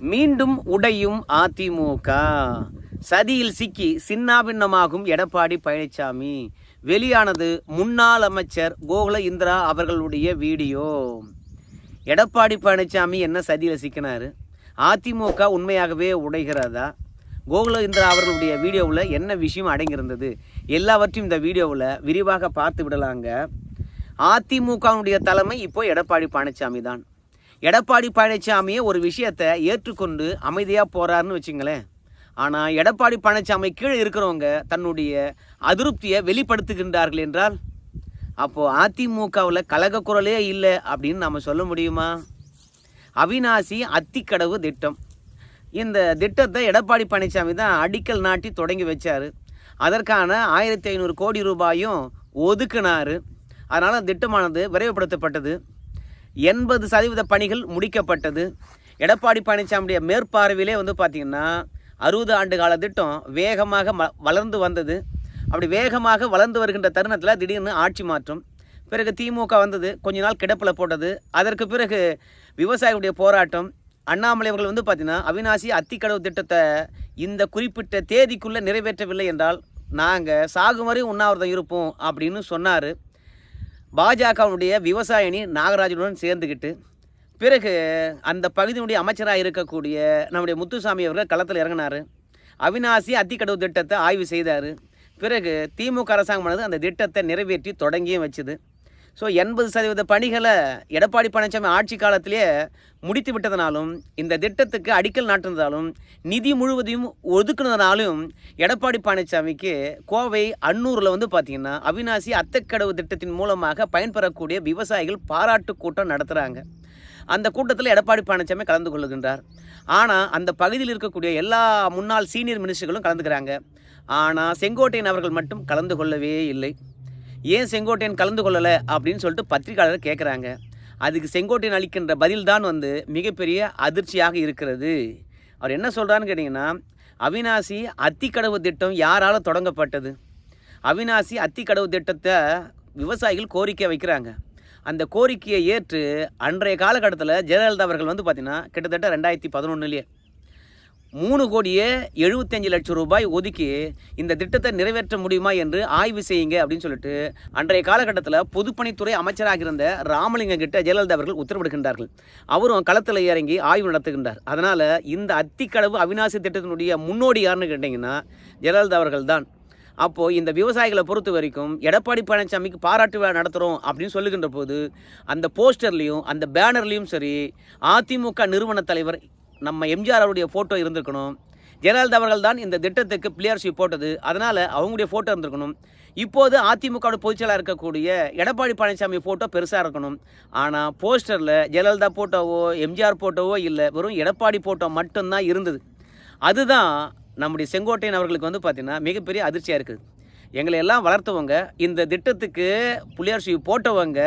மீண்டும் உடையும் அதிமுக. சதியில் சிக்கி சின்னாபின்னமாகும் எடப்பாடி பழனிசாமி வெளியானது முன்னாள் அமைச்சர் கோகுல இந்திரா அவர்களுடைய வீடியோ. எடப்பாடி பழனிசாமி என்ன சதியில் சிக்கினாரு? அதிமுக உண்மையாகவே உடைகிறதா? கோகுல இந்திரா அவர்களுடைய வீடியோவில் என்ன விஷயம் அடங்கியிருந்தது? எல்லாவற்றையும் இந்த வீடியோவில் விரிவாக பார்த்து விடலாங்க. அதிமுகவுடைய தலைமை இப்போ எடப்பாடி பழனிசாமி தான். எடப்பாடி பழனிசாமியே ஒரு விஷயத்தை ஏற்றுக்கொண்டு அமைதியாக போகிறாருன்னு வச்சுங்களேன். ஆனால் எடப்பாடி பழனிசாமி கீழே இருக்கிறவங்க தன்னுடைய அதிருப்தியை வெளிப்படுத்துகின்றார்கள் என்றால் அப்போது அதிமுகவில் கலக குரலே இல்லை அப்படின்னு நம்ம சொல்ல முடியுமா? அவினாசி அத்திக்கடவு திட்டம். இந்த திட்டத்தை எடப்பாடி பழனிசாமி தான் அடிக்கல் நாட்டி தொடங்கி வச்சார். அதற்கான ஆயிரத்தி ஐநூறு கோடி ரூபாயும் ஒதுக்குனாரு. அதனால் திட்டமானது விரைவுபடுத்தப்பட்டது. எண்பது சதவீத பணிகள் முடிக்கப்பட்டது. எடப்பாடி பழனிசாமியுடைய மேற்பார்வையிலே வந்து பார்த்திங்கன்னா அறுபது ஆண்டு கால திட்டம் வேகமாக ம வளர்ந்து வந்தது. அப்படி வேகமாக வளர்ந்து வருகின்ற தருணத்தில் திடீர்னு ஆட்சி மாற்றம். பிறகு திமுக வந்தது கொஞ்ச நாள் கிடப்பில் போட்டது. அதற்கு பிறகு விவசாயிகளுடைய போராட்டம். அண்ணாமலை அவர்கள் வந்து பார்த்திங்கன்னா அவினாசி அத்திக்கடவு திட்டத்தை இந்த குறிப்பிட்ட தேதிக்குள்ளே நிறைவேற்றவில்லை என்றால் நாங்கள் சாகும் வரையும் உண்ணாவிரதம் இருப்போம் அப்படின்னு சொன்னார். பாஜகவுடைய விவசாயினி நாகராஜனுடன் சேர்ந்துக்கிட்டு பிறகு அந்த பகுதியினுடைய அமைச்சராக இருக்கக்கூடிய நம்முடைய முத்துசாமி அவர்கள் களத்தில் இறங்கினார். அவினாசி அத்திக்கடவு திட்டத்தை ஆய்வு செய்தார். பிறகு திமுக அரசாங்கமானது அந்த திட்டத்தை நிறைவேற்றி தொடங்கியும் வச்சுது. ஸோ எண்பது சதவீத பணிகளை எடப்பாடி பழனிசாமி ஆட்சி காலத்திலேயே முடித்து விட்டதனாலும் இந்த திட்டத்துக்கு அடிக்கல் நாட்டுனதாலும் நிதி முழுவதையும் ஒதுக்குனதுனாலும் எடப்பாடி பழனிசாமிக்கு கோவை அன்னூரில் வந்து பார்த்திங்கன்னா அவினாசி அத்தக்கடவு திட்டத்தின் மூலமாக பயன்பெறக்கூடிய விவசாயிகள் பாராட்டு கூட்டம் நடத்துகிறாங்க அந்த கூட்டத்தில் எடப்பாடி பழனிசாமி கலந்து கொள்ளுகின்றார் ஆனால் அந்த பகுதியில் இருக்கக்கூடிய எல்லா முன்னாள் சீனியர் மினிஸ்டர்களும் கலந்துக்கிறாங்க. ஆனால் செங்கோட்டையன் அவர்கள் மட்டும் கலந்து கொள்ளவே இல்லை. ஏன் செங்கோட்டையன் கலந்து கொள்ளலை அப்படின்னு சொல்லிட்டு பத்திரிகையாளர் கேட்குறாங்க அதுக்கு செங்கோட்டையன் அளிக்கின்ற பதில்தான் வந்து மிகப்பெரிய அதிர்ச்சியாக இருக்கிறது. அவர் என்ன சொல்கிறான்னு கேட்டிங்கன்னா அவினாசி அத்திக்கடவு திட்டம் யாரால் தொடங்கப்பட்டது? அவினாசி அத்திக்கடவு திட்டத்தை விவசாயிகள் கோரிக்கை வைக்கிறாங்க. அந்த கோரிக்கையை ஏற்று அன்றைய காலகட்டத்தில் ஜெயலலிதா அவர்கள் வந்து பார்த்திங்கன்னா கிட்டத்தட்ட ரெண்டாயிரத்தி பதினொன்றுலேயே மூணு கோடியே எழுபத்தஞ்சு லட்சம் ரூபாய் ஒதுக்கி இந்த திட்டத்தை நிறைவேற்ற முடியுமா என்று ஆய்வு செய்யுங்க அப்படின்னு சொல்லிட்டு அன்றைய காலகட்டத்தில் பொதுப்பணித்துறை அமைச்சராக இருந்த ராமலிங்கம் கிட்ட ஜெயலலிதா அவர்கள் உத்தரவிடுகின்றார்கள். அவரும் களத்தில் இறங்கி ஆய்வு நடத்துகின்றார். அதனால் இந்த அத்திக்கடவு அவிநாசி திட்டத்தினுடைய முன்னோடி யாருன்னு கேட்டிங்கன்னா ஜெயலலிதா அவர்கள் தான். அப்போது இந்த விவசாயிகளை பொறுத்த வரைக்கும் எடப்பாடி பழனிசாமிக்கு பாராட்டு விழா நடத்துகிறோம் அப்படின்னு சொல்லுகின்ற போது அந்த போஸ்டர்லேயும் அந்த பேனர்லேயும் சரி அதிமுக நிறுவன தலைவர் நம்ம எம்ஜிஆர் அவருடைய ஃபோட்டோ இருந்திருக்கணும். ஜெயலலிதா அவர்கள் தான் இந்த திட்டத்துக்கு பிளேயர்ஷிப் போட்டது. அதனால் அவங்களுடைய ஃபோட்டோ இருந்திருக்கணும். இப்போது அதிமுகவோட பொதுச்செயலாக இருக்கக்கூடிய எடப்பாடி பழனிசாமி ஃபோட்டோ பெருசாக இருக்கணும். ஆனால் போஸ்டரில் ஜெயலலிதா ஃபோட்டோவோ எம்ஜிஆர் ஃபோட்டோவோ இல்லை. வெறும் எடப்பாடி ஃபோட்டோ மட்டும்தான் இருந்தது. அதுதான் நம்முடைய செங்கோட்டையன் அவர்களுக்கு வந்து பார்த்திங்கன்னா மிகப்பெரிய அதிர்ச்சியாக இருக்குது. எங்களை எல்லாம் வளர்த்தவங்க இந்த திட்டத்துக்கு புளியார்சி போட்டவங்க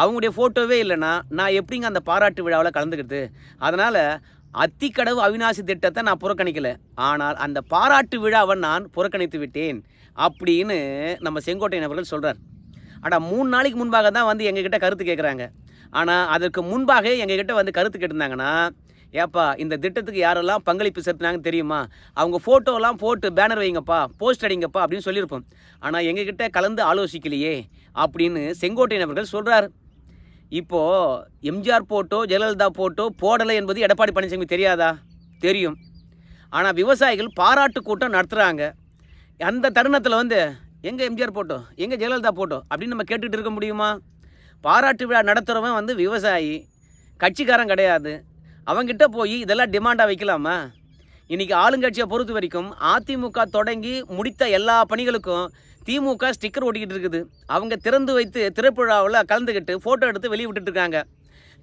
அவங்களுடைய ஃபோட்டோவே இல்லைன்னா நான் எப்படிங்க அந்த பாராட்டு விழாவில் கலந்துக்கிறது? அதனால் அத்திக்கடவு அவிநாசி திட்டத்தை நான் புறக்கணிக்கல. ஆனால் அந்த பாராட்டு விழாவை நான் புறக்கணித்து விட்டேன் அப்படின்னு நம்ம செங்கோட்டையன் அவர்கள் சொல்கிறார் ஆனால் மூணு நாளைக்கு முன்பாக தான் வந்து எங்ககிட்ட கருத்து கேட்குறாங்க ஆனால் அதற்கு முன்பாக எங்ககிட்ட வந்து கருத்து கேட்டிருந்தாங்கன்னா ஏப்பா இந்த திட்டத்துக்கு யாரெல்லாம் பங்களிப்பு செலுத்தினாங்கன்னு தெரியுமா? அவங்க ஃபோட்டோலாம் போட்டு பேனர் வைங்கப்பா போஸ்ட் அடிங்கப்பா அப்படின்னு சொல்லியிருப்போம். ஆனால் எங்ககிட்ட கலந்து ஆலோசிக்கலையே அப்படின்னு செங்கோட்டையன் அவர்கள் சொல்கிறார் இப்போது எம்ஜிஆர் போட்டோ ஜெயலலிதா போட்டோ போடலை என்பது எடப்பாடி பழனிசாமி தெரியாதா? தெரியும். ஆனால் விவசாயிகள் பாராட்டு கூட்டம் நடத்துகிறாங்க அந்த தருணத்தில் வந்து எங்கே எம்ஜிஆர் போட்டோ? எங்கே ஜெயலலிதா போட்டோ? அப்படின்னு நம்ம கேட்டுக்கிட்டு இருக்க முடியுமா? பாராட்டு விழா நடத்துகிறவன் வந்து விவசாயி. கட்சிக்காரன் கிடையாது. அவங்கிட்ட போய் இதெல்லாம் டிமாண்டாக வைக்கலாமா? இன்றைக்கி ஆளுங்கட்சியை பொறுத்த வரைக்கும் அதிமுக தொடங்கி முடித்த எல்லா பணிகளுக்கும் திமுக ஸ்டிக்கர் ஒட்டிக்கிட்டு இருக்குது. அவங்க திறந்து வைத்து திரைப்புழாவில் கலந்துக்கிட்டு ஃபோட்டோ எடுத்து வெளியே விட்டுட்டு இருக்காங்க.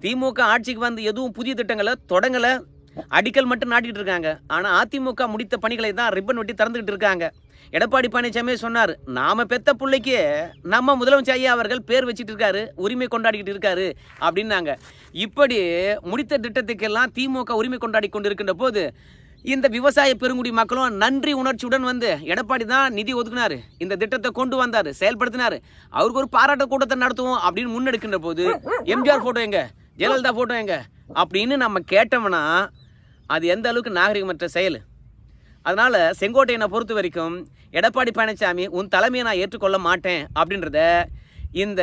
திமுக ஆட்சிக்கு வந்து எதுவும் புதிய திட்டங்களை தொடங்கலை. அடிக்கல் மட்டும் நாட்டிக்கிட்டு இருக்காங்க. ஆனால் அதிமுக முடித்த பணிகளை தான் ரிப்பன் வெட்டி திறந்துக்கிட்டு இருக்காங்க. எடப்பாடி பழனிசாமி சொன்னார் நாம பெத்த பிள்ளைக்கு நம்ம முதலமைச்சர் ஐயா அவர்கள் பேர் வச்சுட்டு இருக்காரு உரிமை கொண்டாடிக்கிட்டு இருக்காரு அப்படின்னாங்க. இப்படி முடித்த திட்டத்துக்கெல்லாம் திமுக உரிமை கொண்டாடி கொண்டு இருக்கின்ற போது இந்த விவசாய பெருங்குடி மக்களும் நன்றி உணர்ச்சியுடன் வந்து எடப்பாடி தான் நிதி ஒதுக்குனாரு. இந்த திட்டத்தை கொண்டு வந்தார் செயல்படுத்தினாரு. அவருக்கு ஒரு பாராட்ட கூட்டத்தை நடத்துவோம் அப்படின்னு முன்னெடுக்கின்ற போது எம்ஜிஆர் ஃபோட்டோ எங்க ஜெயலலிதா ஃபோட்டோ எங்க அப்படின்னு நம்ம கேட்டோம்னா அது எந்த அளவுக்கு நாகரிகமற்ற செயல். அதனால் செங்கோட்டையனை பொறுத்த வரைக்கும் எடப்பாடி பழனிசாமி உன் தலைமையை நான் ஏற்றுக்கொள்ள மாட்டேன் அப்படின்றத இந்த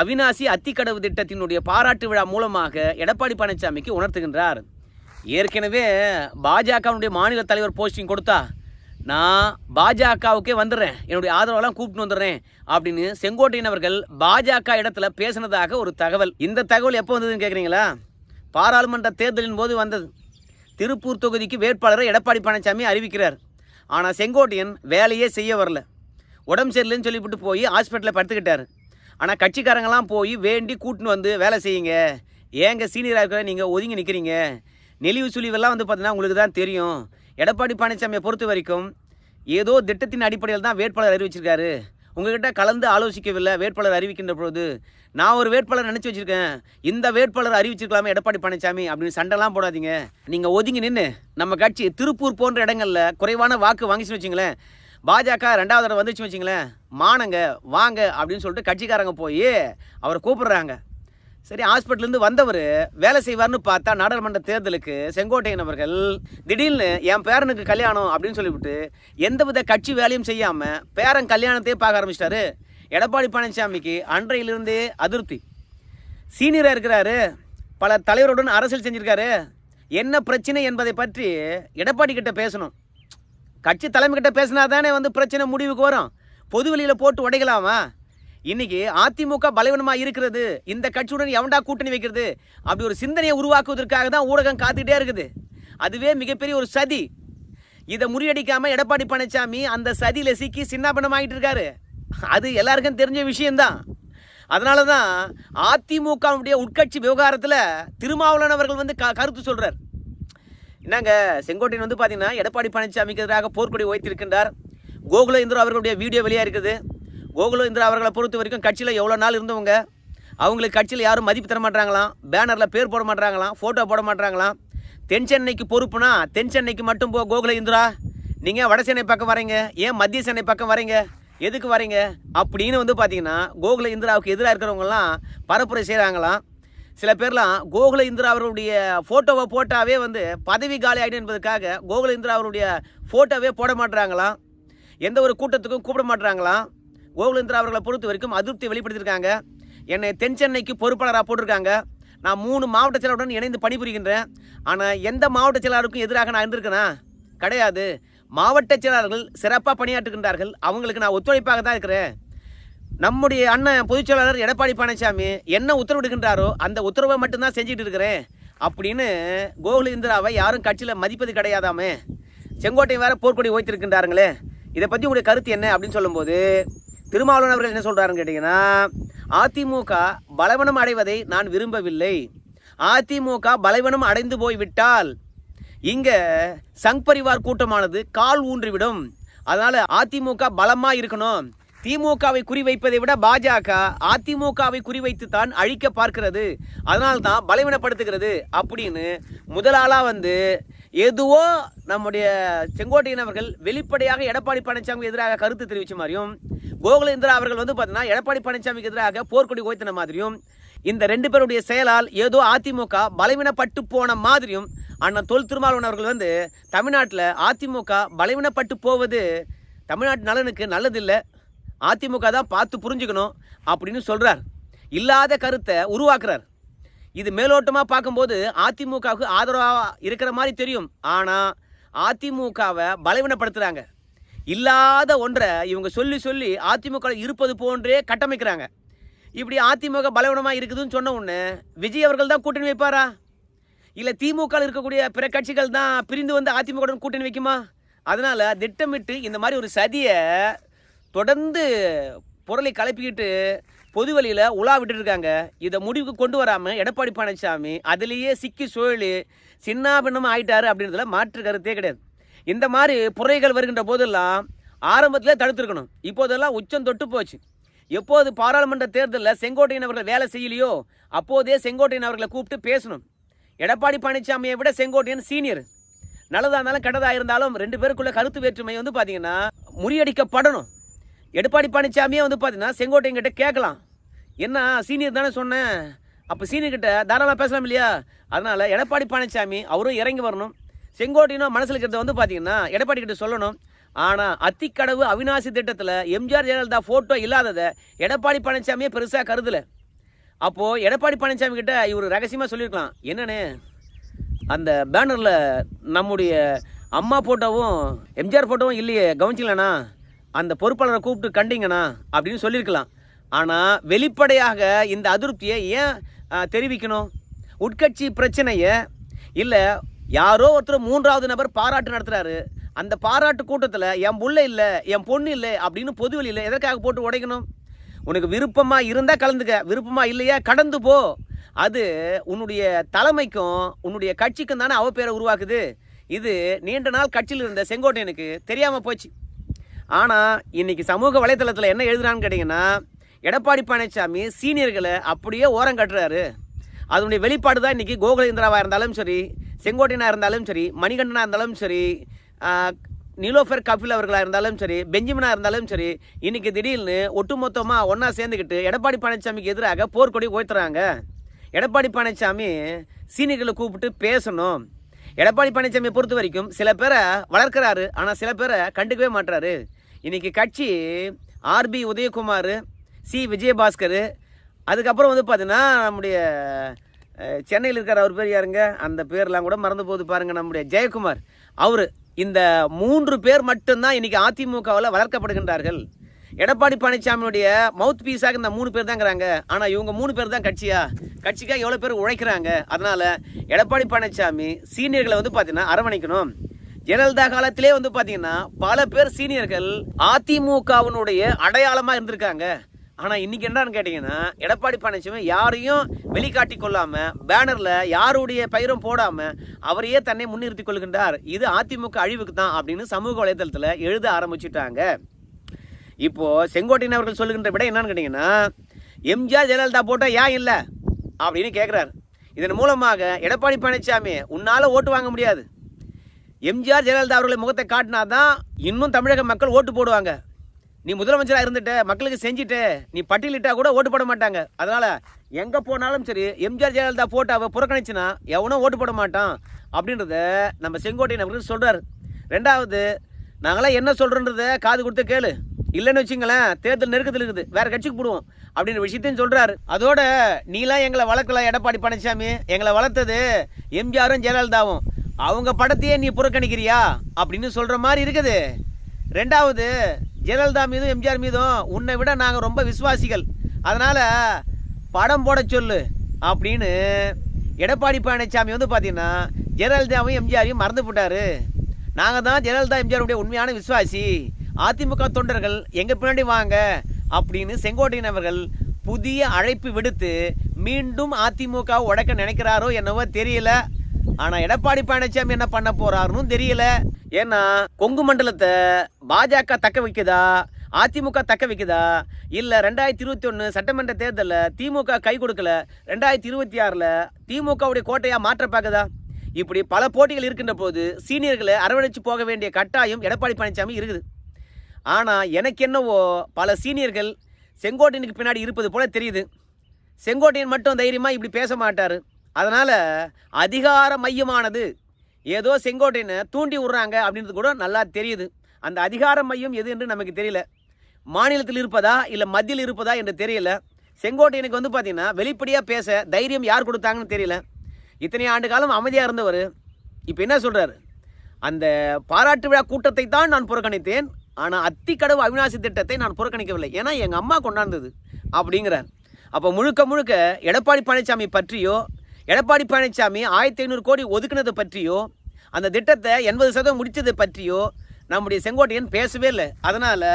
அவினாசி அத்திக்கடவு திட்டத்தினுடைய பாராட்டு விழா மூலமாக எடப்பாடி பழனிசாமிக்கு உணர்த்துகின்றார். ஏற்கனவே பாஜகவுடைய மாநில தலைவர் போஸ்டிங் கொடுத்தா நான் பாஜகவுக்கே வந்துடுறேன். என்னுடைய ஆதரவெல்லாம் கூப்பிட்டு வந்துடுறேன் அப்படின்னு செங்கோட்டையன் அவர்கள் பாஜக இடத்துல பேசினதாக ஒரு தகவல். இந்த தகவல் எப்போ வந்ததுன்னு கேட்குறீங்களா பாராளுமன்ற தேர்தலின் போது வந்தது. திருப்பூர் தொகுதிக்கு வேட்பாளரை எடப்பாடி பழனிசாமி அறிவிக்கிறார். ஆனால் செங்கோட்டையன் வேலையே செய்ய வரல. உடம்பு சரியில்லைன்னு சொல்லிவிட்டு போய் ஹாஸ்பிட்டலில் படுத்துக்கிட்டார். ஆனால் கட்சிக்காரங்கெல்லாம் போய் வேண்டி கூட்டின்னு வந்து வேலை செய்யுங்க. ஏங்க சீனியராக இருக்கிற நீங்கள் ஒதுங்கி நிற்கிறீங்க நெளிவு சுழிவெல்லாம் வந்து பார்த்தீங்கன்னா உங்களுக்கு தான் தெரியும். எடப்பாடி பழனிசாமியை பொறுத்த வரைக்கும் ஏதோ திட்டத்தின் அடிப்படையில் தான் வேட்பாளர் அறிவிச்சிருக்காரு. உங்ககிட்ட கலந்து ஆலோசிக்கவில்லை வேட்பாளர் அறிவிக்கின்ற பொழுது. நான் ஒரு வேட்பாளர் நினச்சி வச்சிருக்கேன். இந்த வேட்பாளர் அறிவிச்சிருக்கலாமே எடப்பாடி பழனிசாமி அப்படின்னு சண்டைலாம் போடாதீங்க. நீங்கள் ஒதுங்கி நின்று நம்ம கட்சி திருப்பூர் போன்ற இடங்களில் குறைவான வாக்கு வாங்கிச்சுன்னு வச்சிங்களேன். பாஜக ரெண்டாவது தடவை வந்துச்சு வச்சிங்களேன். மானங்க வாங்க அப்படின்னு சொல்லிட்டு கட்சிக்காரங்க போய் அவரை கூப்பிடுறாங்க. சரி ஹாஸ்பிட்டல்லேருந்து வந்தவர் வேலை செய்வார்னு பார்த்தா நாடாளுமன்ற தேர்தலுக்கு செங்கோட்டையன் அவர்கள் திடீர்னு என் பேரனுக்கு கல்யாணம் அப்படின்னு சொல்லிவிட்டு எந்தவித கட்சி வேலையும் செய்யாமல் பேரன் கல்யாணத்தையே பார்க்க ஆரம்பிச்சிட்டாரு. எடப்பாடி பழனிசாமிக்கு அன்றையிலிருந்தே அதிருப்தி. சீனியராக இருக்கிறாரு. பல தலைவருடன் அரசியல் செஞ்சுருக்காரு. என்ன பிரச்சனை என்பதை பற்றி எடப்பாடி கிட்ட பேசணும். கட்சி தலைமை கிட்ட பேசினா தானே வந்து பிரச்சனை முடிவுக்கு வரும். பொதுவெளியில் போட்டு உடைக்கலாமா? இன்னைக்கு அதிமுக பலவீனமா இருக்கிறது. இந்த கட்சியுடன் எவன்டா கூட்டணி வைக்கிறது? அப்படி ஒரு சிந்தனையை உருவாக்குவதற்காக தான் ஊடகம் காத்துக்கிட்டே இருக்குது. அதுவே மிகப்பெரிய ஒரு சதி. இதை முறியடிக்காம எடப்பாடி பழனிசாமி அந்த சதியில சிக்கி சின்னாபனமாகிட்டு இருக்காரு. அது எல்லாருக்கும் தெரிஞ்ச விஷயம்தான். அதனால தான் அதிமுகவுடைய உட்கட்சி விவகாரத்தில் திருமாவளவர்கள் வந்து க கருத்து சொல்கிறார் என்னங்க செங்கோட்டையன் வந்து பார்த்தீங்கன்னா எடப்பாடி பழனிசாமிக்கு எதிராக போர்க்கொடி உயர்த்திருக்கின்றார் கோகுல இந்திரா அவர்களுடைய வீடியோ வெளியாக இருக்குது கோகுல இந்திரா அவர்களை பொறுத்த வரைக்கும் கட்சியில் எவ்வளோ நாள் இருந்தவங்க? அவங்களுக்கு கட்சியில் யாரும் மதிப்பு தர மாட்டாங்களாம். பேனரில் பேர் போட மாட்டாங்களாம். ஃபோட்டோ போட மாட்டாங்களாம். தென் சென்னைக்கு பொறுப்புனா தென் சென்னைக்கு மட்டும் போ கோகுல இந்திரா. நீங்கள் வட சென்னை பக்கம் வரீங்க. ஏன் மத்திய சென்னை பக்கம் வரீங்க? எதுக்கு வரீங்க? அப்படின்னு வந்து பார்த்தீங்கன்னா கோகுல இந்திராவுக்கு எதிராக இருக்கிறவங்கலாம் பரப்புரை செய்கிறாங்களாம் சில பேர்லாம் கோகுல இந்திரா அவர்களுடைய ஃபோட்டோவை போட்டாவே வந்து பதவி காலி ஆகிடும் என்பதற்காக கோகுல இந்திரா அவருடைய ஃபோட்டோவே போட மாட்டுறாங்களாம். எந்த ஒரு கூட்டத்துக்கும் கூப்பிட மாட்டுறாங்களாம். கோகுல அவர்களை பொறுத்த வரைக்கும் அதிருப்தி வெளிப்படுத்தியிருக்காங்க. என்னை தென் சென்னைக்கு பொறுப்பாளராக போட்டிருக்காங்க. நான் மூணு மாவட்ட செயலாளருடன் இணைந்து பணிபுரிகின்றேன். ஆனால் எந்த மாவட்ட செயலாளருக்கும் எதிராக நான் இருந்திருக்கேனா? கிடையாது. மாவட்ட செயலாளர்கள் சிறப்பாக பணியாற்றுகின்றார்கள். அவங்களுக்கு நான் ஒத்துழைப்பாக தான் இருக்கிறேன். நம்முடைய அண்ணன் பொதுச் செயலாளர் எடப்பாடி பழனிசாமி என்ன உத்தரவிடுகின்றாரோ அந்த உத்தரவை மட்டும்தான் செஞ்சுட்டு இருக்கிறேன். அப்படின்னு கோகுல இந்திராவை யாரும் கட்சியில் மதிப்பது கிடையாதாமே. செங்கோட்டை வேற போர்க்கொடி ஓய்த்திருக்கின்றாருங்களே. இதை பற்றி உங்களுடைய கருத்து என்ன அப்படின்னு சொல்லும்போது திருமாவளவன் அவர்கள் என்ன சொல்கிறாருன்னு கேட்டிங்கன்னா அதிமுக பலவனம் அடைவதை நான் விரும்பவில்லை. அதிமுக பலவனம் அடைந்து போய்விட்டால் இங்கே சங் பரிவார் கூட்டமானது கால் ஊன்றிவிடும். அதனால் அதிமுக பலமாக இருக்கணும். திமுகவை குறிவைப்பதை விட பாஜக அதிமுகவை குறிவைத்து தான் அழிக்க பார்க்கிறது. அதனால்தான் பலவீனப்படுத்துகிறது. அப்படின்னு முதலாளாக வந்து எதுவோ நம்முடைய செங்கோட்டையன் அவர்கள் வெளிப்படையாக எடப்பாடி பழனிசாமி எதிராக கருத்து தெரிவித்த மாதிரியும் கோகுல இந்திரா அவர்கள் வந்து பார்த்தீங்கன்னா எடப்பாடி பழனிசாமிக்கு எதிராக போர்க்கொடி ஓய்த்தின மாதிரியும் இந்த ரெண்டு பேருடைய செயலால் ஏதோ அதிமுக பலவீனப்பட்டு போன மாதிரியும் அண்ணன் தொல் திருமாவளவன் அவர்கள் வந்து தமிழ்நாட்டில் அதிமுக பலவீனப்பட்டு போவது தமிழ்நாட்டு நலனுக்கு நல்லதில்லை. அதிமுக தான் பார்த்து புரிஞ்சுக்கணும் அப்படின்னு சொல்கிறார் இல்லாத கருத்தை உருவாக்குறார். இது மேலோட்டமாக பார்க்கும்போது அதிமுகவுக்கு ஆதரவாக இருக்கிற மாதிரி தெரியும். ஆனால் அதிமுகவை பலவீனப்படுத்துகிறாங்க இல்லாத ஒன்றை இவங்க சொல்லி சொல்லி அதிமுக இருப்பது போன்றே கட்டமைக்கிறாங்க. இப்படி அதிமுக பலவீனமாக இருக்குதுன்னு சொன்ன உடனே விஜய் அவர்கள் தான் கூட்டணி வைப்பாரா? இல்லை திமுக இருக்கக்கூடிய பிற கட்சிகள் தான் பிரிந்து வந்து அதிமுகவுடன் கூட்டணி வைக்குமா? அதனால் திட்டமிட்டு இந்த மாதிரி ஒரு சதியை தொடர்ந்து பொருளை கலப்பிக்கிட்டு பொது வழியில் உலா விட்டுட்டு இருக்காங்க இதை முடிவுக்கு கொண்டு வராமல் எடப்பாடி பழனிசாமி அதுலேயே சிக்கி சுழலி சின்னாபின்னமாக ஆயிட்டாரு அப்படின்றதுல மாற்று கருத்தே கிடையாது. இந்த மாதிரி புறைகள் வருகின்ற போதெல்லாம் ஆரம்பத்தில் தடுத்துருக்கணும். இப்போதெல்லாம் உச்சம் தொட்டு போச்சு. எப்போது பாராளுமன்ற தேர்தலில் செங்கோட்டையன் அவர்கள் வேலை செய்யலையோ அப்போதே செங்கோட்டையன் அவர்களை கூப்பிட்டு பேசணும். எடப்பாடி பழனிசாமியை விட செங்கோட்டையன் சீனியர். நல்லதாக இருந்தாலும் கெட்டதாக இருந்தாலும் ரெண்டு பேருக்குள்ள கருத்து வேற்றுமை வந்து பார்த்தீங்கன்னா முறியடிக்கப்படணும். எடப்பாடி பழனிசாமியே வந்து பார்த்தீங்கன்னா செங்கோட்டையன் கிட்ட கேட்கலாம். என்ன சீனியர் தானே சொன்னேன். அப்போ சீனியர் கிட்ட தாராளமாக பேசலாம் இல்லையா? அதனால் எடப்பாடி பழனிசாமி அவரும் இறங்கி வரணும். செங்கோட்டையனும் மனசில் இருக்கிறத வந்து பார்த்தீங்கன்னா எடப்பாடி கிட்ட சொல்லணும். ஆனால் அத்திக்கடவு அவினாசி திட்டத்தில் எம்ஜிஆர் ஜெயலலிதா ஃபோட்டோ இல்லாததை எடப்பாடி பழனிசாமியே பெருசாக கருதலை. அப்போது எடப்பாடி பழனிசாமி கிட்ட இவர் ரகசியமாக சொல்லியிருக்கலாம். என்னண்ணே அந்த பேனரில் நம்முடைய அம்மா ஃபோட்டோவும் எம்ஜிஆர் ஃபோட்டோவும் இல்லையே கவனிச்சிங்களண்ணா? அந்த பொறுப்பாளரை கூப்பிட்டு கண்டிங்கண்ணா அப்படின்னு சொல்லியிருக்கலாம். ஆனால் வெளிப்படையாக இந்த அதிருப்தியை ஏன் தெரிவிக்கணும்? உட்கட்சி பிரச்சனையை இல்லை யாரோ ஒருத்தர் மூன்றாவது நபர் பாராட்டு நடத்துகிறாரு அந்த பாராட்டு கூட்டத்தில் என் புள்ள இல்லை என் பொண்ணு இல்லை அப்படின்னு பொதுவெளியில் எதற்காக போட்டு உடைக்கணும்? உனக்கு விருப்பமாக இருந்தால் கலந்துக்க விருப்பமாக இல்லையா கடந்து போ. அது உன்னுடைய தலைமைக்கும் உன்னுடைய கட்சிக்கும் தானே அவ பேரை உருவாக்குது. இது நீண்ட நாள் கட்சியில் இருந்த செங்கோட்டையனுக்கு தெரியாமல் போச்சு. ஆனால் இன்னைக்கு சமூக வலைத்தளத்தில் என்ன எழுதுறான்னு கேட்டிங்கன்னா எடப்பாடி பழனிசாமி சீனியர்களை அப்படியே ஓரம் கட்டுறாரு. அதனுடைய வெளிப்பாடு தான் இன்றைக்கி கோகுலேந்திராவாக இருந்தாலும் சரி செங்கோட்டையனாக இருந்தாலும் சரி மணிகண்டனாக இருந்தாலும் சரி ஆஹ், நிலோஃபர் கபில் அவர்களாக இருந்தாலும் சரி பெஞ்சமினாக இருந்தாலும் சரி இன்றைக்கி திடீர்னு ஒட்டுமொத்தமாக ஒன்றா சேர்ந்துக்கிட்டு எடப்பாடி பழனிசாமிக்கு எதிராக போர்க்கொடி ஓய்த்துறாங்க எடப்பாடி பழனிசாமி சீனியர்களை கூப்பிட்டு பேசணும். எடப்பாடி பழனிசாமியை பொறுத்த வரைக்கும் சில பேரை வளர்க்குறாரு ஆனால் சில பேரை கண்டுக்கவே மாட்டுறாரு இன்றைக்கி கட்சி ஆர்பி உதயகுமார் சி விஜயபாஸ்கர் அதுக்கப்புறம் வந்து பார்த்தீங்கன்னா நம்முடைய சென்னையில் இருக்கிற அவர் பேர் யாருங்க? அந்த பேர்லாம் கூட மறந்து போகுது பாருங்க நம்முடைய ஜெயக்குமார். அவர் இந்த மூன்று பேர் மட்டும்தான் இன்னைக்கு அதிமுகவில் வளர்க்கப்படுகின்றார்கள். எடப்பாடி பழனிசாமியுடைய மவுத் பீஸாக இந்த மூணு பேர் தாங்கிறாங்க. ஆனால் இவங்க மூணு பேர் தான் கட்சியா? கட்சிக்காக எவ்வளோ பேர் உழைக்கிறாங்க? அதனால் எடப்பாடி பழனிசாமி சீனியர்களை வந்து பார்த்தீங்கன்னா அரவணைக்கணும். ஜெயலலிதா காலத்திலே வந்து பாத்தீங்கன்னா பல பேர் சீனியர்கள் அதிமுகவினுடைய அடையாளமாக இருந்திருக்காங்க. ஆனால் இன்னைக்கு என்னன்னு கேட்டிங்கன்னா எடப்பாடி பழனிசாமி யாரையும் வெளிக்காட்டி கொள்ளாமல் பேனரில் யாருடைய பயிரும் போடாமல் அவரையே தன்னை முன்னிறுத்தி கொள்கின்றார். இது அதிமுக அழிவுக்கு தான் அப்படின்னு சமூக வலைதளத்தில் எழுத ஆரம்பிச்சிட்டாங்க. இப்போது செங்கோட்டையன் அவர்கள் சொல்லுகின்ற விட என்னன்னு கேட்டிங்கன்னா எம்ஜிஆர் ஜெயலலிதா போட்டால் ஏன் இல்லை? அப்படின்னு கேட்குறாரு இதன் மூலமாக எடப்பாடி பழனிசாமி உன்னால் ஓட்டு வாங்க முடியாது. எம்ஜிஆர் ஜெயலலிதா அவர்களை முகத்தை காட்டினா தான் இன்னும் தமிழக மக்கள் ஓட்டு போடுவாங்க. நீ முதலமைச்சராக இருந்துட்ட மக்களுக்கு செஞ்சுட்டு நீ பட்டியலிட்டா கூட ஓட்டு போட மாட்டாங்க. அதனால் எங்கே போனாலும் சரி எம்ஜிஆர் ஜெயலலிதா போட்டு அவள் புறக்கணிச்சுன்னா எவனும் ஓட்டு போட மாட்டான் அப்படின்றத நம்ம செங்கோட்டையன் அவர்கள் சொல்கிறார் ரெண்டாவது நாங்களாம் என்ன சொல்கிறோன்றத காது கொடுத்து கேளு. இல்லைன்னு வச்சுங்களேன் தேர்தல் நெருக்கத்தில் இருக்குது. வேறு கட்சிக்கு போடுவோம் அப்படின்ற விஷயத்தையும் சொல்கிறாரு அதோட நீலாம் எங்களை வளர்க்கல எடப்பாடி பழனிசாமி. எங்களை வளர்த்தது எம்ஜிஆரும் ஜெயலலிதாவும். அவங்க படத்தையே நீ புறக்கணிக்கிறியா? அப்படின்னு சொல்ற மாதிரி இருக்குது. ரெண்டாவது ஜெயலலிதா மீதும் எம்ஜிஆர் மீதும் உன்னை விட நாங்கள் ரொம்ப விசுவாசிகள். அதனால படம் போட சொல்லு அப்படின்னு எடப்பாடி பழனிசாமி வந்து பார்த்தீங்கன்னா ஜெயலலிதாவையும் எம்ஜிஆரையும் மறந்து போட்டாரு. நாங்கள் தான் ஜெயலலிதா எம்ஜிஆருடைய உண்மையான விசுவாசி. அதிமுக தொண்டர்கள் எங்கள் பின்னாடி வாங்க அப்படின்னு செங்கோட்டையன் அவர்கள் புதிய அழைப்பு விடுத்து மீண்டும் அதிமுக உடைக்க நினைக்கிறாரோ என்னவோ தெரியல. ஆனால் எடப்பாடி பழனிசாமி என்ன பண்ண போறாருன்னு தெரியல. ஏன்னா கொங்கு மண்டலத்தை பாஜக தக்க வைக்குதா? அதிமுக தக்க வைக்குதா? இல்லை ரெண்டாயிரத்தி இருபத்தி ஒன்று சட்டமன்ற தேர்தலில் திமுக கை கொடுக்கல. ரெண்டாயிரத்தி இருபத்தி ஆறில் திமுகவுடைய கோட்டையாக மாற்ற பார்க்குதா? இப்படி பல போட்டிகள் இருக்கின்ற போது சீனியர்களை அரவணைச்சு போக வேண்டிய கட்டாயம் எடப்பாடி பழனிசாமி இருக்குது. ஆனால் எனக்கு என்னவோ பல சீனியர்கள் செங்கோட்டையனுக்கு பின்னாடி இருப்பது போல தெரியுது. செங்கோட்டையன் மட்டும் தைரியமாக இப்படி பேச மாட்டார். அதனால் அதிகார மையமானது. ஏதோ செங்கோட்டையனை தூண்டி விடுறாங்க அப்படின்றது கூட நல்லா தெரியுது. அந்த அதிகார மையம் எது என்று நமக்கு தெரியல. மாநிலத்தில் இருப்பதா இல்லை மத்தியில் இருப்பதா என்று தெரியல. செங்கோட்டையனுக்கு வந்து பார்த்தீங்கன்னா வெளிப்படையாக பேச தைரியம் யார் கொடுத்தாங்கன்னு தெரியல. இத்தனை ஆண்டு காலம் அமைதியாக இருந்தவர். இப்போ என்ன சொல்கிறாரு அந்த பாராட்டு விழா கூட்டத்தை தான் நான் புறக்கணித்தேன். ஆனால் அத்திக்கடவு அவிநாசி திட்டத்தை நான் புறக்கணிக்கவில்லை. ஏன்னா எங்கள் அம்மா கொண்டாந்தது. அப்படிங்கிறார். அப்போ முழுக்க முழுக்க எடப்பாடி பழனிசாமி பற்றியோ எடப்பாடி பழனிசாமி ஆயிரத்தி ஐநூறு கோடி ஒதுக்குனது பற்றியோ அந்த திட்டத்தை எண்பது சதவீதம் முடித்தது பற்றியோ நம்முடைய செங்கோட்டையன் பேசவே இல்லை. அதனால்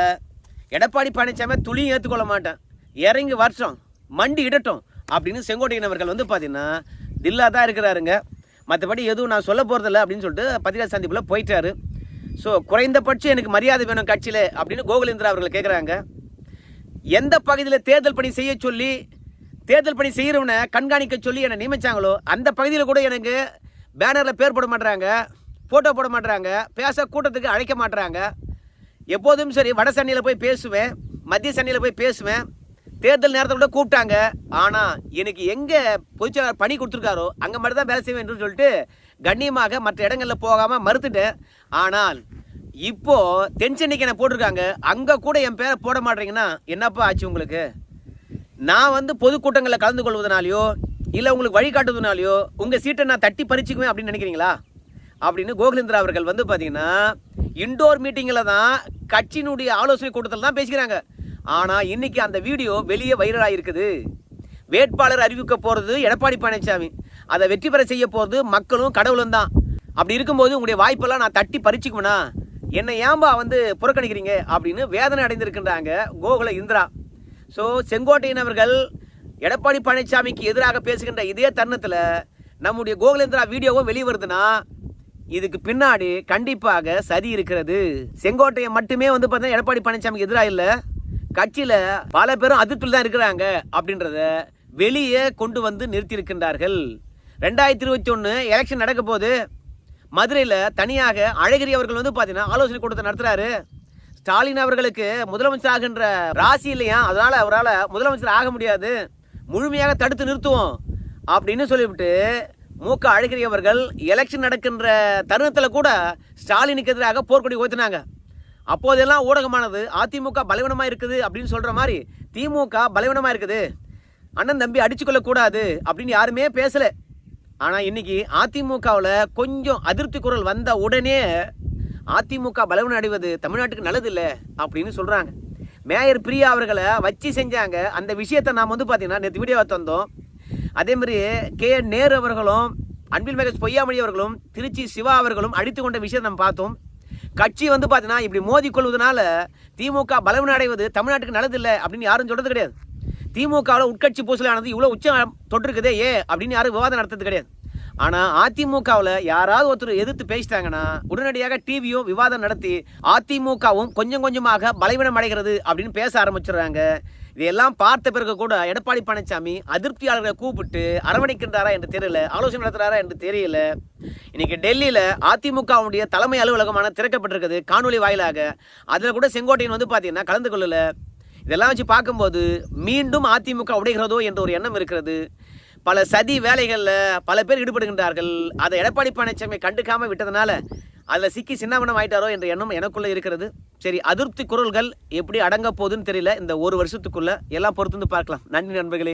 எடப்பாடி பழனிசாமி துளியும் ஏற்றுக்கொள்ள மாட்டேன். இறங்கி வருஷம் மண்டி இடட்டும் அப்படின்னு செங்கோட்டையன் அவர்கள் வந்து பார்த்தீங்கன்னா தில்லா தான் இருக்கிறாருங்க. மற்றபடி எதுவும் நான் சொல்ல போகிறதில்ல அப்படின்னு சொல்லிட்டு பத்திரிகை சந்திப்பில் போயிட்டாரு. ஸோ குறைந்தபட்சம் எனக்கு மரியாதை வேணும் கட்சியில் அப்படின்னு கோகுலேந்திரா அவர்கள் கேட்குறாங்க எந்த பகுதியில் தேர்தல் பணி செய்ய சொல்லி தேர்தல் பணி செய்கிறவனை கண்காணிக்க சொல்லி என்னை நியமித்தாங்களோ அந்த பகுதியில் கூட எனக்கு பேனரில் பேர் போட மாட்டுறாங்க ஃபோட்டோ போட மாட்றாங்க பேச கூட்டத்துக்கு அழைக்க மாட்றாங்க. எப்போதும் சரி வட சென்னையில் போய் பேசுவேன் மத்திய சென்னையில் போய் பேசுவேன். தேர்தல் நேரத்தை கூட கூப்பிட்டாங்க. ஆனால் எனக்கு எங்கே பொதுச்செயலாளர் பணி கொடுத்துருக்காரோ அங்கே மட்டும் தான் வேலை செய்ய வேண்டும் சொல்லிட்டு கண்ணியமாக மற்ற இடங்களில் போகாமல் மறுத்துட்டேன். ஆனால் இப்போது தென் சென்னைக்கு என்ன போட்டிருக்காங்க. அங்கே கூட என் பேரை போட மாட்டீங்கன்னா என்னப்பா ஆச்சு உங்களுக்கு? நான் வந்து பொதுக்கூட்டங்களில் கலந்து கொள்வதனாலையோ இல்லை உங்களுக்கு வழிகாட்டுவதனாலையோ உங்கள் சீட்டை நான் தட்டி பறிச்சுக்குவேன் அப்படின்னு நினைக்கிறீங்களா? அப்படின்னு கோகுலேந்திரா அவர்கள் வந்து பார்த்தீங்கன்னா இண்டோர் மீட்டிங்கில் தான் கட்சியினுடைய ஆலோசனை கூட்டத்தில் தான் பேசிக்கிறாங்க. ஆனால் இன்னைக்கு அந்த வீடியோ வெளியே வைரலாக இருக்குது வேட்பாளர் அறிவிக்க போகிறது எடப்பாடி பழனிசாமி அதை வெற்றி பெற செய்ய போகிறது மக்களும் கடவுளும் தான். அப்படி இருக்கும்போது உங்களுடைய வாய்ப்பெல்லாம் நான் தட்டி பறிச்சுக்குவேனா? என்னை ஏன்பா வந்து புறக்கணிக்கிறீங்க அப்படின்னு வேதனை அடைந்திருக்கின்றாங்க கோகுல இந்திரா. ஸோ செங்கோட்டையன் அவர்கள் எடப்பாடி பழனிசாமிக்கு எதிராக பேசுகின்ற இதே தருணத்தில் நம்முடைய கோகுலேந்திரா வீடியோவும் வெளியே வருதுன்னா இதுக்கு பின்னாடி கண்டிப்பாக சதி இருக்கிறது. செங்கோட்டையை மட்டுமே வந்து பார்த்தீங்கன்னா எடப்பாடி பழனிசாமிக்கு எதிராக இல்லை. கட்சியில் பல பேரும் அதிருப்தியில் தான் இருக்கிறாங்க அப்படின்றத வெளியே கொண்டு வந்து நிறுத்தியிருக்கின்றார்கள். ரெண்டாயிரத்தி இருபத்தி ஒன்று எலெக்ஷன் நடக்க போது மதுரையில் தனியாக அழகிரி அவர்கள் வந்து பார்த்தீங்கன்னா ஆலோசனை கூட்டத்தை நடத்துகிறாரு ஸ்டாலின் அவர்களுக்கு முதலமைச்சர் ஆகின்ற ராசி இல்லையா? அதனால அவரால் முதலமைச்சர் ஆக முடியாது. முழுமையாக தடுத்து நிறுத்துவோம் அப்படின்னு சொல்லிவிட்டு மூக்க அழகிரி அவர்கள் எலெக்ஷன் நடக்கின்ற தருணத்தில் கூட ஸ்டாலினுக்கு எதிராக போர்க்கொடி ஓத்தினாங்க அப்போதெல்லாம் ஊடகமானது அதிமுக பலவீனமாக இருக்குது அப்படின்னு சொல்கிற மாதிரி திமுக பலவீனமாக இருக்குது. அண்ணன் தம்பி அடிச்சுக்கொள்ளக்கூடாது அப்படின்னு யாருமே பேசலை. ஆனால் இன்னைக்கு அதிமுகவில் கொஞ்சம் அதிருப்தி குரல் வந்த உடனே அதிமுக பலவீனம் அடைவது தமிழ்நாட்டுக்கு நல்லது இல்லை அப்படின்னு சொல்கிறாங்க மேயர் பிரியா அவர்களை வச்சு செஞ்சாங்க. அந்த விஷயத்தை நாம் வந்து பார்த்தீங்கன்னா நேற்று வீடியோவை தந்தோம். அதேமாதிரி கே நேரு அவர்களும் அன்பில் மகேஷ் பொய்யாமொழி அவர்களும் திருச்சி சிவா அவர்களும் அடித்து கொண்ட விஷயத்தை நம்ம பார்த்தோம். கட்சி வந்து பார்த்தீங்கன்னா இப்படி மோதி கொள்வதனால திமுக பலவீனம் அடைவது தமிழ்நாட்டுக்கு நல்லது இல்லை அப்படின்னு யாரும் சொல்கிறது கிடையாது. திமுகவில் உட்கட்சி பூசலானது இவ்வளோ உச்சம் தொட்டிருக்குதே ஏ அப்படின்னு யாரும் விவாதம் நடத்துறது கிடையாது. ஆனால் அதிமுகவில் யாராவது ஒருத்தர் எதிர்த்து பேசிட்டாங்கன்னா உடனடியாக டிவியும் விவாதம் நடத்தி அதிமுகவும் கொஞ்சம் கொஞ்சமாக பலவீனம் அடைகிறது அப்படின்னு பேச ஆரம்பிச்சிடுறாங்க. இதையெல்லாம் பார்த்த பிறகு கூட எடப்பாடி பழனிசாமி அதிருப்தியாளர்களை கூப்பிட்டு அரவணைக்கின்றாரா என்று தெரியல ஆலோசனை நடத்துறாரா என்று தெரியல. இன்னைக்கு டெல்லியில அதிமுகவுடைய தலைமை அலுவலகமான திறக்கப்பட்டிருக்குது காணொலி வாயிலாக. அதில் கூட செங்கோட்டையன் வந்து பார்த்தீங்கன்னா கலந்து கொள்ளல. இதெல்லாம் வச்சு பார்க்கும்போது மீண்டும் அதிமுக உடைகிறதோ என்ற ஒரு எண்ணம் இருக்கிறது. பல சதி வேலைகளில் பல பேர் ஈடுபடுகின்றார்கள். அதை எடப்பாடி பழனிசாமி கண்டுக்காமல் விட்டதுனால அதில் சிக்கி சின்னவனம் ஆயிட்டாரோ என்ற எண்ணம் எனக்குள்ளே இருக்கிறது. சரி அதிருப்தி குரல்கள் எப்படி அடங்க போகுதுன்னு தெரியல. இந்த ஒரு வருஷத்துக்குள்ளே எல்லாம் பொறுத்து வந்து பார்க்கலாம். நன்றி நண்பர்களே.